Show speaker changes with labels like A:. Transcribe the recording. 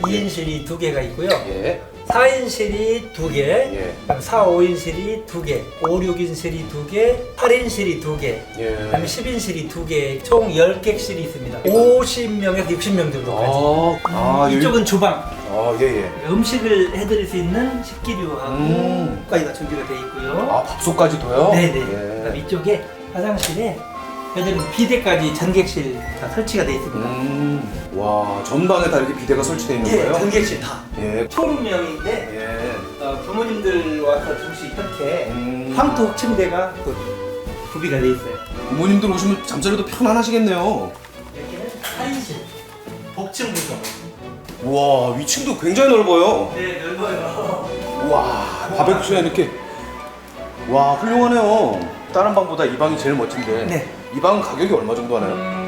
A: 2인실이 두 개가 있고요.
B: 예.
A: 4인실이 두 개,
B: 예.
A: 그다음 4, 5인실이 두 개, 5, 6인실이 두 개, 8인실이 두 개,
B: 예.
A: 그다음에 10인실이 두 개, 총 10객실이 있습니다. 50명에서 60명 정도까지.
B: 아, 아, 여기-
A: 이쪽은 주방.
B: 아, 예, 예.
A: 음식을 해드릴 수 있는 식기류하고
B: 음.
A: 까지 다 준비가 되어 있고요.
B: 아, 밥솥까지도요?
A: 네네.
B: 예.
A: 그다음 이쪽에 화장실에 해드린 비대까지 전객실 다 설치가 되어 있습니다.
B: 음. 와, 전방에 다 이렇게 비대가 설치되어 있는
A: 예,
B: 거예요?
A: 전객실 다.
B: 예.
A: 초룸형인데
B: 예.
A: 어, 부모님들 와서 줄수 있게
B: 음.
A: 황토 침대가 또 구비가 되어 있어요.
B: 부모님들 오시면 잠자리도 편안하시겠네요.
A: 여기는 한실, 복층 구조.
B: 우와, 위층도 굉장히 넓어요.
A: 네, 넓어요.
B: 와, 바베큐에 이렇게. 와, 훌륭하네요. 다른 방보다 이 방이 제일 멋진데.
A: 네.
B: 이 방은 가격이 얼마 정도 하나요?
A: 음,